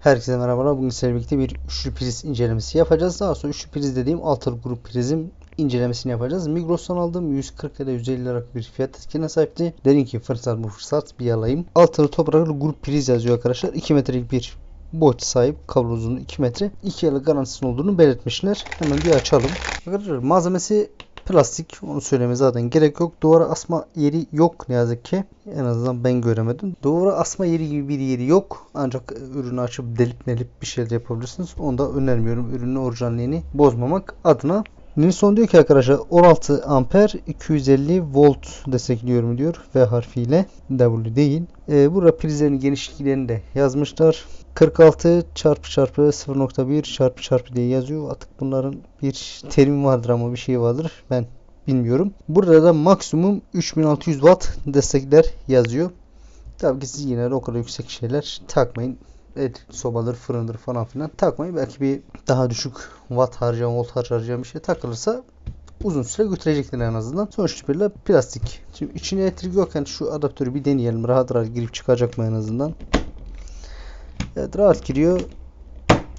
Herkese merhabalar. Bugün sizlerle birlikte bir üçlü priz incelemesi yapacağız. Daha sonra üçlü priz dediğim altılı grup prizim incelemesini yapacağız. Migros'tan aldım. 140 ya da 150 liralık bir fiyat etkine sahipti. Dedim ki fırsat bu fırsat bir alayım. Altılı topraklı grup priz yazıyor arkadaşlar. 2 metrelik bir boyut sahip. Kablo uzunluğu 2 metre. 2 yıllık garantisinin olduğunu belirtmişler. Hemen bir açalım. Arkadaşlar malzemesi plastik. Onu söyleme zaten gerek yok. Duvara asma yeri yok ne yazık ki. En azından ben göremedim. Duvara asma yeri gibi bir yeri yok. Ancak ürünü açıp delip nelip bir şeyler yapabilirsiniz. Onu da önermiyorum. Ürünün orijinalliğini bozmamak adına. Nilsson diyor ki arkadaşlar 16 amper 250 volt destekliyorum diyor V harfiyle W değil. Ee, burada prizlerin genişliklerini de yazmışlar. 46 çarpı çarpı 0.1 çarpı çarpı diye yazıyor. Artık bunların bir terim vardır ama bir şey vardır. Ben bilmiyorum. Burada da maksimum 3600 watt destekler yazıyor. Tabii ki siz yine o kadar yüksek şeyler takmayın. Evet, sobadır, fırındır falan filan takmayın. Belki bir daha düşük watt harcayan, volt harcayan bir şey takılırsa uzun süre götürecektir en azından. Sonuç itibariyle plastik. Şimdi içine elektrik yokken şu adaptörü bir deneyelim. Rahat rahat girip çıkacak mı en azından. Evet rahat giriyor.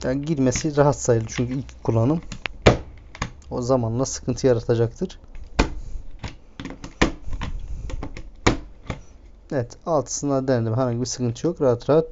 Yani girmesi rahat sayılır çünkü ilk kullanım. O zamanla sıkıntı yaratacaktır. Evet altısına denedim. Herhangi bir sıkıntı yok. Rahat rahat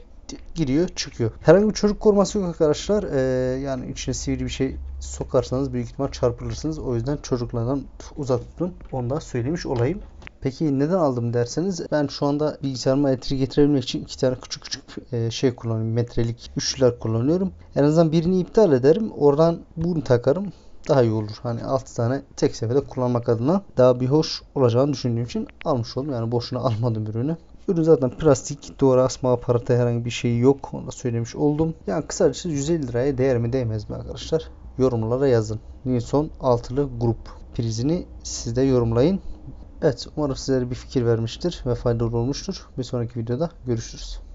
giriyor çıkıyor. Herhangi bir çocuk koruması yok arkadaşlar. Ee, yani içine sivri bir şey sokarsanız büyük ihtimal çarpılırsınız. O yüzden çocuklardan uzak tutun. Onu da söylemiş olayım. Peki neden aldım derseniz ben şu anda bilgisayarıma elektrik getirebilmek için iki tane küçük küçük e, şey kullanıyorum. Metrelik üçlüler kullanıyorum. En azından birini iptal ederim. Oradan bunu takarım. Daha iyi olur. Hani 6 tane tek seferde kullanmak adına daha bir hoş olacağını düşündüğüm için almış oldum. Yani boşuna almadım ürünü. Ürün zaten plastik. Duvara asma aparatı herhangi bir şey yok. Onu da söylemiş oldum. Yani kısacası 150 liraya değer mi değmez mi arkadaşlar? Yorumlara yazın. Nilsson altılı grup prizini siz de yorumlayın. Evet umarım sizlere bir fikir vermiştir ve faydalı olmuştur. Bir sonraki videoda görüşürüz.